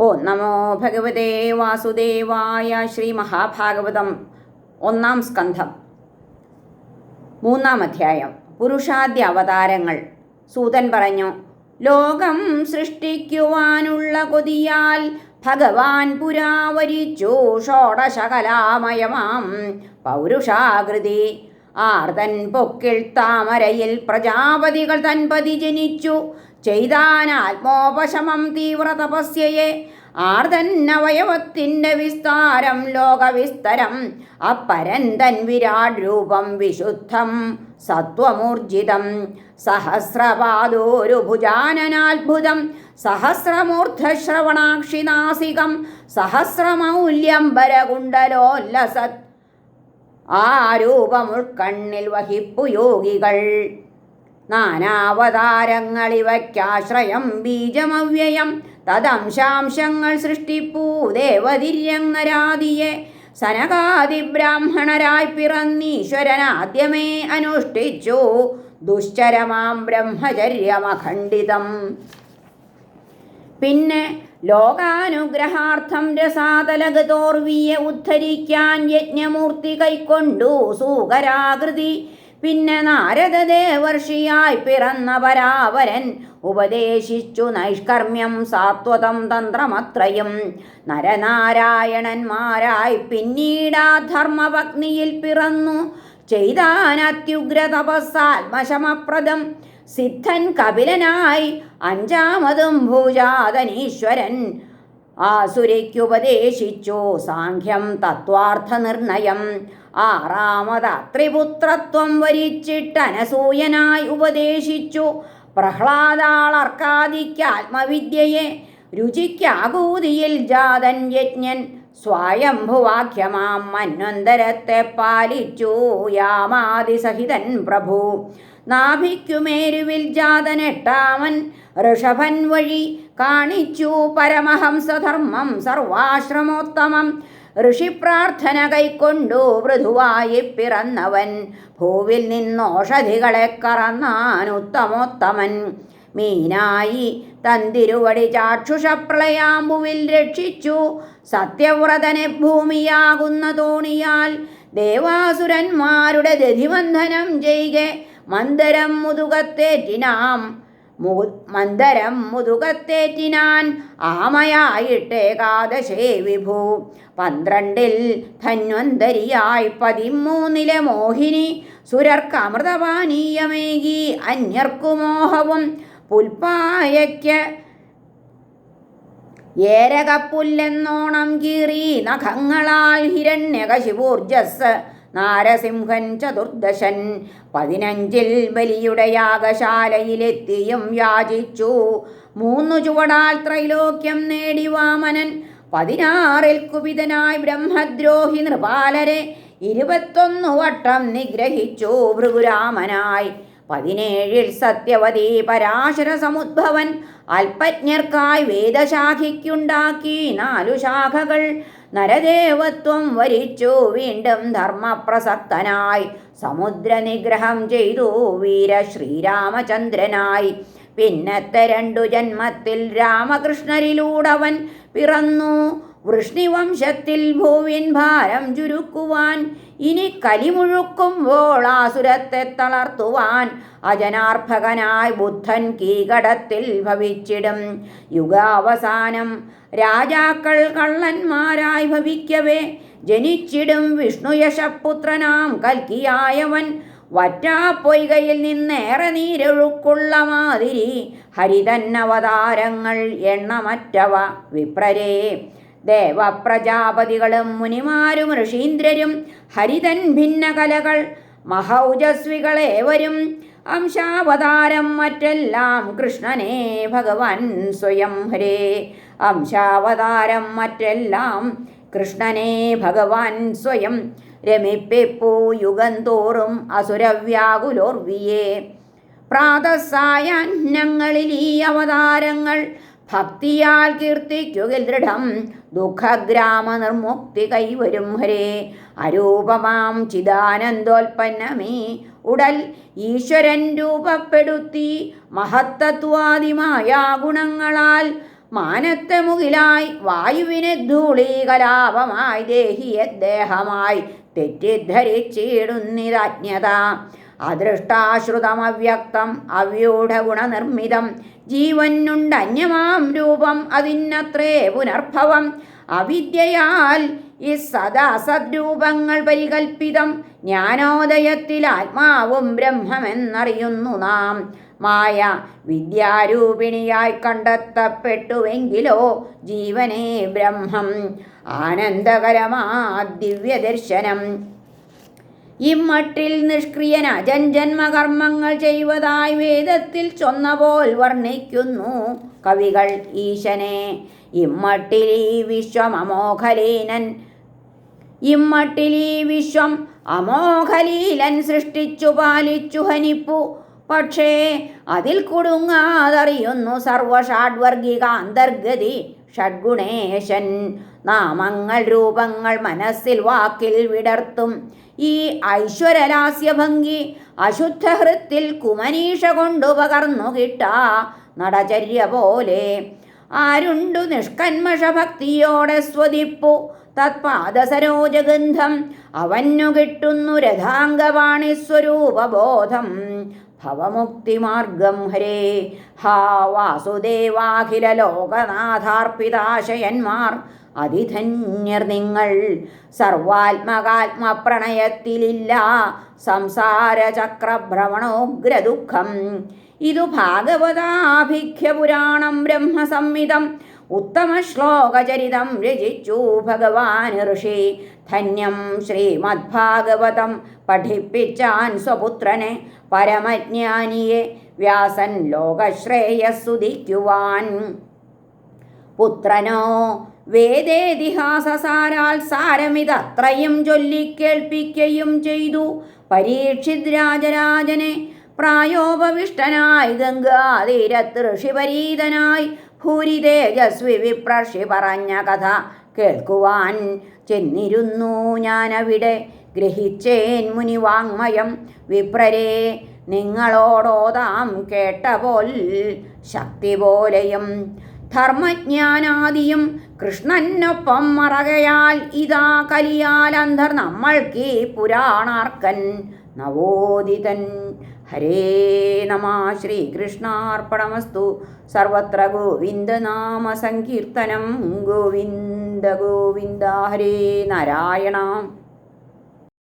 ഓ നമോ ഭഗവതേ വാസുദേവായ ശ്രീ മഹാഭാഗവതം ഒന്നാം സ്കന്ധം. മൂന്നാം അധ്യായം. പുരുഷാദ്യ അവതാരങ്ങൾ സൂതൻ പറഞ്ഞു ലോകം സൃഷ്ടിക്കുവാനുള്ള കൊതിയാൽ ഭഗവാൻ പുരാവരിച്ചു ഷോഡശകലാമയമാം. പൗരുഷാകൃതി ആർതൻ പൊക്കിൾ താമരയിൽ പ്രജാപതികൾ തൻപതി ജനിച്ചു. ചെയ്താൻ ആത്മോപശമം തീവ്ര തപസ്യയെ ആർതന്നവയവത്തിന്റെ വിസ്താരം ലോകവിസ്തരം അപ്പരന്തൻ വിരാട് രൂപം വിശുദ്ധം സത്വമൂർജിതം സഹസ്രപാദോരുഭുജാനനാത്ഭുതം സഹസ്രമൂർദ്ധശ്രവണാക്ഷി സഹസ്രമൂർധശ്രവണാക്ഷിനാസികം സഹസ്രമൗല്യം വരകുണ്ടലോല്ലസത് ആ രൂപമുൾക്കണ്ണിൽ വഹിപ്പു യോഗികൾ നാനാവതാരങ്ങളിവയ്ക്കാശ്രയം ബീജമവ്യയം. തദംശാംശങ്ങൾ സൃഷ്ടിപ്പൂ ദേവതിര്യങ്ങരാതിയെ സനകാതിബ്രാഹ്മണരായി പിറന്നീശ്വരനാദ്യമേ അനുഷ്ഠിച്ചു. ദുശ്ചരമാം ബ്രഹ്മചര്യമഖണ്ഡിതം. പിന്നെ ലോകാനുഗ്രഹാർത്ഥം രസാതലകതോർവിയെ ഉദ്ധരിക്കാൻ യജ്ഞമൂർത്തി കൈക്കൊണ്ടു സൂകരാകൃതി. പിന്നെ നാരദദേവർഷിയായി പിറന്നവരാവരൻ ഉപദേശിച്ചു നൈഷ്കർമ്മ്യം സാത്വതം തന്ത്രമത്രയും. നരനാരായണന്മാരായി പിന്നീടാ ധർമ്മപത്നിയിൽ പിറന്നു ചെയ്താനത്യുഗ്ര തപസ്സാത്മശമപ്രദം സിദ്ധൻ കപിലനായി അഞ്ചാമതും ഭൂജാതനീശ്വരൻ. ആസുരയ്ക്കുപദേശിച്ചു. സാഖ്യം തത്വാർത്ഥ നിർണയം ആറാമത് ത്രിപുത്രത്വം വരിച്ചിട്ടനസൂയനായി ഉപദേശിച്ചു. പ്രഹ്ലാദാളർക്കാദിക്ക് ആത്മവിദ്യയെ രുചിക്കാകൂതിയിൽ ജാതൻ യജ്ഞൻ സ്വായംഭുവാക്യമാം മന്വന്തരത്തെ പാലിച്ചു. യാമാതിസഹിതൻ പ്രഭു. നാഭിക്കുമേരുവിൽ ജാതനെട്ടാമൻ ഋഷഭൻ വഴി കാണിച്ചു പരമഹംസധർമ്മം സർവാശ്രമോത്തമം. ഋഷിപ്രാർത്ഥന കൈക്കൊണ്ടു മൃദുവായി പിറന്നവൻ ഭൂവിൽ നിന്നോഷധികളെ കറന്നാൻ ഉത്തമോത്തമൻ. മീനായി തന്തിരുവടി ചാക്ഷുഷപ്രളയാമ്പുവിൽ രക്ഷിച്ചു സത്യവ്രതനെ ഭൂമിയാകുന്ന തോണിയാൽ ദേവാസുരന്മാരുടെ ദധിബന്ധനം ചെയ്കെ മന്ദരം മുതുകത്തേറ്റിനാം. മു മന്ദരം മുതുകത്തേറ്റിനാൻ ആമയായിട്ടേകാദശേ വിഭു. പന്ത്രണ്ടിൽ ധന്വന്തരിയായി പതിമൂന്നിലെ മോഹിനി. സുരർക്ക് അമൃതപാനീയമേകി അന്യർക്കു മോഹവും. പുൽപ്പായയ്ക്ക് ഏരകപ്പുല്ലെന്നോണം കീറി നഖങ്ങളാൽ ഹിരണ്യകശിപൂർജസ്. നാരസിംഹൻ ചതുർദശൻ പതിനഞ്ചിൽ ബലിയുടെ യാഗശാലയിലെത്തിയും യാചിച്ചു. മൂന്നു ചുവടാൽ ത്രൈലോക്യം നേടി വാമനൻ. പതിനാറിൽ കുപിതനായി ബ്രഹ്മദ്രോഹി നൃപാലരെ ഇരുപത്തൊന്നു വട്ടം നിഗ്രഹിച്ചു. ഭൃഗുരാമനായി പതിനേഴിൽ സത്യവതി പരാശര സമുദ്ഭവൻ അല്പജ്ഞർക്കായി വേദശാഖിക്കുണ്ടാക്കി നാലു ശാഖകൾ നരദേവത്വം വരിച്ചു. വീണ്ടും ധർമ്മപ്രസക്തനായി. സമുദ്രനിഗ്രഹം ചെയ്തു. വീര ശ്രീരാമചന്ദ്രനായി പിന്നത്തെ രണ്ടു ജന്മത്തിൽ രാമകൃഷ്ണരിലൂടവൻ പിറന്നു. വൃഷ്ണിവംശത്തിൽ ഭൂവിൻ ഭാരം ചുരുക്കുവാൻ ഇനി കലിമുഴുക്കുമ്പോൾ ആസുരത്തെ തളർത്തുവാൻ അജനാർഭകനായി ബുദ്ധൻ കീകടത്തിൽ ഭവിച്ചിടും. യുഗാവസാനം രാജാക്കൾ കള്ളന്മാരായി ഭവിക്കവേ ജനിച്ചിടും വിഷ്ണുയശപുത്രനാം കൽക്കിയായവൻ. വറ്റാപ്പൊയ്കയിൽ നിന്നേറെ നീരൊഴുക്കുള്ള മാതിരി ഹരിതന്നവതാരങ്ങൾ എണ്ണമറ്റവ വിപ്രരേ. ദേവപ്രജാപതികളും മുനിമാരും ഋഷീന്ദ്രരും ഹരിതൻ ഭിന്ന കലകൾ മഹൗജസ്വികളേവരും അംശാവതാരം മറ്റെല്ലാം കൃഷ്ണനെ ഭഗവാൻ സ്വയം ഹരേ. അംശാവതാരം മറ്റെല്ലാം കൃഷ്ണനെ ഭഗവാൻ സ്വയം രമിപ്പിപ്പൂ യുഗം തോറും അസുരവ്യാകുലോർവിയെ. പ്രാതസായാഹ്നങ്ങളിൽ ഈ അവതാരങ്ങൾ ഭക്തിയാൽ കീർത്തിക്കുകിൽ ദൃഢം ദുഃഖഗ്രാമ നിർമുക്തി കൈവരും ഹരേ. അരൂപമാം ചിദാനന്ദോൽപ്പന്നമേ. ഉടൽ ഈശ്വരൻ രൂപപ്പെടുത്തി മഹത്തത്വാദിമായ ഗുണങ്ങളാൽ മാനത്തെ മുകിലായി വായുവിനെ ധൂളീകലാപമായി ദേഹിയെ ദേഹമായി തെറ്റിദ്ധരിച്ചിടുന്നിതജ്ഞത. അദൃഷ്ടാശ്രുതമവ്യക്തം അവ്യൂഢഗുണനിർമ്മിതം. ജീവനുണ്ടന്യമാം രൂപം അതിനത്രേ പുനർഭവം. അവിദ്യയാൽ ഈ സദാ സദ്രൂപങ്ങൾ പരികൽപ്പിതം. ജ്ഞാനോദയത്തിൽ ആത്മാവും ബ്രഹ്മമെന്നറിയുന്നു നാം. മായ വിദ്യാരൂപിണിയായി കണ്ടെത്തപ്പെട്ടുവെങ്കിലോ ജീവനേ ബ്രഹ്മം. ആനന്ദകരമാ ദിവ്യദർശനം. ഇമ്മട്ടിൽ നിഷ്ക്രിയന ജൻജന്മകർമ്മങ്ങൾ ചെയ്യുവതായി വേദത്തിൽ ചൊന്നപോൽ വർണിക്കുന്നു കവികൾ ഈശനെ. ഇമ്മട്ടിൽ ഈ വിശ്വം അമോഘലീനൻ. ഇമ്മട്ടിൽ ഈ വിശ്വം അമോഘലീലൻ സൃഷ്ടിച്ചു പാലിച്ചു ഹനിപ്പു. പക്ഷേ അതിൽ കുടുങ്ങാതറിയുന്നു സർവഷാഡ്വർഗിക അന്തർഗതി ഷഡ്ഗുണേശൻ. നാമങ്ങൾ രൂപങ്ങൾ മനസ്സിൽ വാക്കിൽ വിടർത്തും. ഈ ഐശ്വരലാസ്യഭംഗി അശുദ്ധഹൃത്തിൽ കുമനീഷ കൊണ്ടുപകർന്നു കിട്ട നടചര്യ പോലെ. ആരുണ്ടു നിഷ്കന്മഷ ഭക്തിയോടെ സ്വതിപ്പു തത്പാദസരോജഗന്ധം. അവന്നു കിട്ടുന്നു രഥാംഗവാണി സ്വരൂപബോധം ഭവമുക്തിമാർഗം ഹരേ. ഹാ വാസുദേവാഖില ലോകനാഥാർപ്പിതാശയന്മാർ അതിധന്യർ നിങ്ങൾ. സർവാത്മകാത്മപ്രണയത്തിലില്ല. സംസാരചക്രഭ്രമണോഗ്രദുഃഖം. ഇതു ഭാഗവതാഭിഖ്യപുരാണം ബ്രഹ്മസംഹിതം ഉത്തമശ്ലോകചരിതം രചിച്ചു ഭഗവാൻ ഋഷി. ധന്യം ശ്രീമദ്ഭാഗവതം പഠിപ്പിച്ചാൻ സ്വപുത്രനെ പരമജ്ഞാനിയെ വ്യാസൻ ലോകശ്രേയസ്സുതിക്കുവാൻ. പുത്രനോ വേദേതിഹാസസാരാൽ സാരമിതത്രയും ചൊല്ലിക്കേൾപ്പിക്കുകയും ചെയ്തു. പരീക്ഷിത് രാജരാജനെ പ്രായോപവിഷ്ടനായി ഗംഗാതീരത്ത് ഋഷിപരീതനായി ഭൂരി തേജസ്വി വിപ്രഷി പറഞ്ഞ കഥ കേൾക്കുവാൻ ചെന്നിരുന്നു ഞാനവിടെ. ഗ്രഹിച്ചേൻ മുനിവാങ്മയം വിപ്രരേ നിങ്ങളോടോതാം കേട്ട പോൽ ശക്തി പോലെയും ധർമ്മജ്ഞാനാദിയും കൃഷ്ണനൊപ്പം മറകയാൽ ഇതാ കലിയാൽ അന്ധർ നമ്മൾക്ക് പുരാണാർക്കൻ നവോദിതൻ. ഹരേ നമ ശ്രീകൃഷ്ണാർപ്പണമസ്തു. സർവത്ര ഗോവിന്ദനാമ സങ്കീർത്തനം ഗോവിന്ദ ഗോവിന്ദ. ഹരേ നാരായണ.